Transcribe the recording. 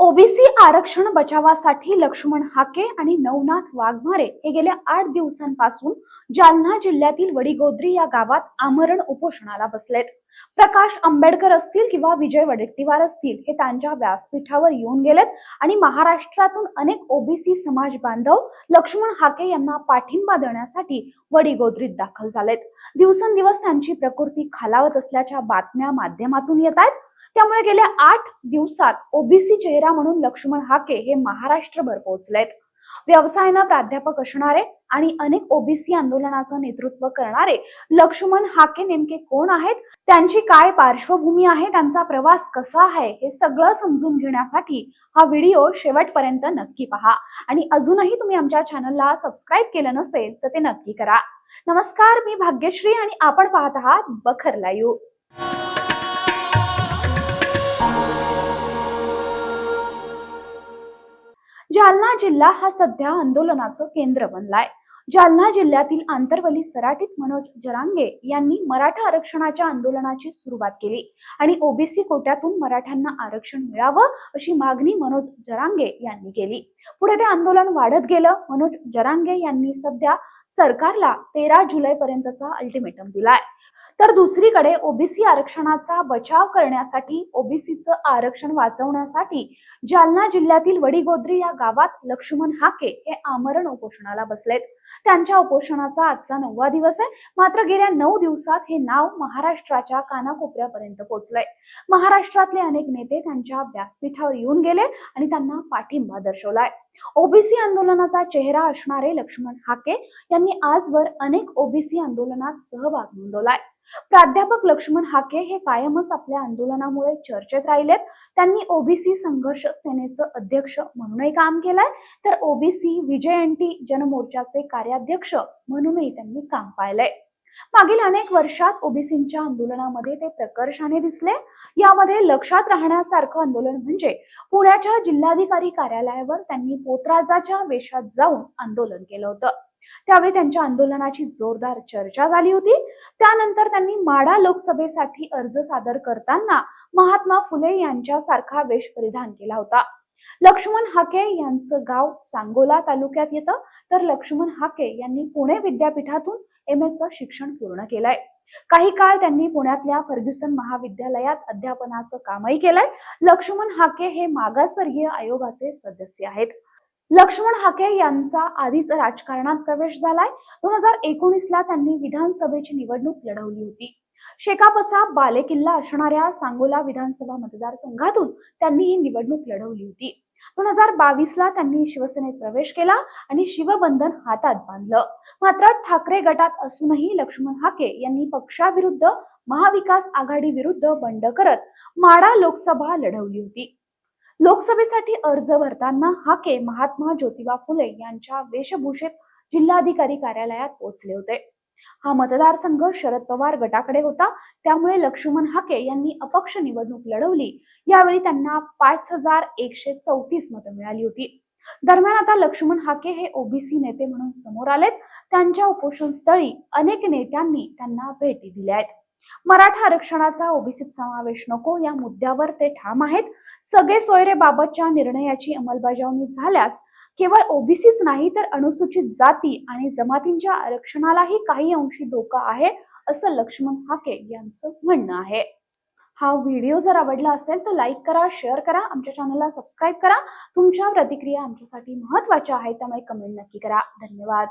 OBC आरक्षण बचावासाठी लक्ष्मण हाके आणि नवनाथ वाघमारे हे गेल्या आठ दिवसांपासून जालना जिल्ह्यातील वडीगोद्री या गावात आमरण उपोषणाला बसलेत. प्रकाश आंबेडकर असतील किंवा विजय वडेट्टीवार असतील हे त्यांच्या व्यासपीठावर येऊन गेलेत. आणि महाराष्ट्रातून अनेक ओबीसी समाज बांधव लक्ष्मण हाके यांना पाठिंबा देण्यासाठी वडीगोद्रीत दाखल झालेत. दिवसेंदिवस त्यांची प्रकृती खालावत असल्याच्या बातम्या माध्यमातून येत आहेत. त्यामुळे गेल्या आठ दिवसात ओबीसी चेहरा म्हणून लक्ष्मण हाके हे महाराष्ट्रभर पोहोचलेत. व्यवसायानं प्राध्यापक असणारे आणि अनेक ओबीसी आंदोलनाचं नेतृत्व करणारे लक्ष्मण हाके नेमके कोण आहेत? त्यांची काय पार्श्वभूमी आहे? त्यांचा प्रवास कसा आहे? हे सगळं समजून घेण्यासाठी हा व्हिडिओ शेवटपर्यंत नक्की पहा. आणि अजूनही तुम्ही आमच्या चॅनलला सबस्क्राईब केलं नसेल तर ते नक्की करा. नमस्कार मी भाग्यश्री आणि आपण पाहत आहात बखर लाईव्ह. जालना जिल्हा हा सध्या आंदोलनाचं केंद्र बनलाय. जालना जिल्ह्यातील आंतरवली सराटीत मनोज जरांगे यांनी मराठा आरक्षणाच्या आंदोलनाची सुरुवात केली आणि ओबीसी कोट्यातून मराठ्यांना आरक्षण मिळावं अशी मागणी मनोज जरांगे यांनी केली. पुढे ते आंदोलन वाढत गेलं मनोज जरांगे यांनी सध्या सरकारला तेरा जुलै पर्यंतचा अल्टिमेटम दिलाय. तर दुसरीकडे ओबीसी आरक्षणाचा बचाव करण्यासाठी ओबीसीचं आरक्षण वाचवण्यासाठी जालना जिल्ह्यातील वडीगोद्री या गावात लक्ष्मण हाके हे आमरण उपोषणाला बसलेत. त्यांच्या उपोषणाचा आजचा नववा दिवस आहे. मात्र गेल्या नऊ दिवसात हे नाव महाराष्ट्राच्या कानाकोपऱ्यापर्यंत पोहोचलंय महाराष्ट्रातले अनेक नेते त्यांच्या व्यासपीठावर येऊन गेले आणि त्यांना पाठिंबा दर्शवलाय. ओबीसी आंदोलनाचा चेहरा असणारे लक्ष्मण हाके यांनी आजवर अनेक ओबीसी आंदोलनात सहभाग नोंदवलाय. प्राध्यापक लक्ष्मण हाके हे कायमच आपल्या आंदोलनामुळे चर्चेत राहिलेत. त्यांनी ओबीसी संघर्ष सेनेचं अध्यक्ष म्हणूनही काम केलंय. तर ओबीसी विजय एंटी जनमोर्चाचे कार्याध्यक्ष म्हणूनही त्यांनी काम पाहिलंय. मागील अनेक वर्षात ओबीसींच्या आंदोलनामध्ये ते प्रकर्षाने दिसले. यामध्ये लक्षात राहण्यासारखं आंदोलन म्हणजे पुण्याच्या जिल्हाधिकारी कार्यालयावर त्यांनी पोतराजाच्या वेशात जाऊन आंदोलन केलं होतं. त्यावेळी त्यांच्या आंदोलनाची जोरदार चर्चा झाली होती. त्यानंतर त्यांनी माडा लोकसभेसाठी अर्ज सादर करताना महात्मा फुले यांच्यासारखा वेश परिधान केला होता. लक्ष्मण हाके यांचं गाव सांगोला तालुक्यात येतं. तर लक्ष्मण हाके यांनी पुणे विद्यापीठातून एम चं शिक्षण पूर्ण केलंय. काही काळ त्यांनी पुण्यातल्या फर्ग्युसन महाविद्यालयात अध्यापनाचं कामही केलंय. लक्ष्मण हाके हे मागासवर्गीय आयोगाचे सदस्य आहेत. लक्ष्मण हाके यांचा आधीच राजकारणात प्रवेश झालाय. दोन हजार एकोणीसला त्यांनी विधानसभेची निवडणूक लढवली होती. शेकापचा बालेकिल्ला असणाऱ्या सांगोला विधानसभा मतदारसंघातून त्यांनी ही निवडणूक लढवली होती. दोन हजार बावीस ला त्यांनी शिवसेनेत प्रवेश केला आणि शिवबंधन हातात बांधलं. मात्र ठाकरे गटात असूनही लक्ष्मण हाके यांनी पक्षाविरुद्ध महाविकास आघाडी विरुद्ध बंड करत माडा लोकसभा लढवली होती. लोकसभेसाठी अर्ज भरताना हाके महात्मा ज्योतिबा फुले यांच्या वेशभूषेत जिल्हाधिकारी कार्यालयात पोहोचले होते. हा मतदारसंघ शरद पवार गटाकडे होता. त्यामुळे लक्ष्मण हाके यांनी अपक्ष निवडणूक लढवली. यावेळी त्यांना पाच हजार एकशे चौतीस मतं मिळाली होती. दरम्यान आता लक्ष्मण हाके हे ओबीसी नेते म्हणून समोर आलेत. त्यांच्या उपोषण स्थळी अनेक नेत्यांनी त्यांना भेटी दिल्या आहेत. मराठा आरक्षणाचा ओबीसीत समावेश नको या मुद्द्यावर ते ठाम आहेत. सगळे सोयरे बाबतच्या निर्णयाची अंमलबजावणी झाल्यास केवळ ओबीसीच नाही तर अनुसूचित जाती आणि जमातींच्या आरक्षणालाही काही अंशी धोका आहे असं लक्ष्मण हाके यांचं म्हणणं आहे. हा व्हिडिओ जर आवडला असेल तर लाईक करा शेअर करा आमच्या चॅनलला सबस्क्राईब करा. तुमच्या प्रतिक्रिया आमच्यासाठी महत्त्वाच्या आहेत त्यामुळे कमेंट नक्की करा. धन्यवाद.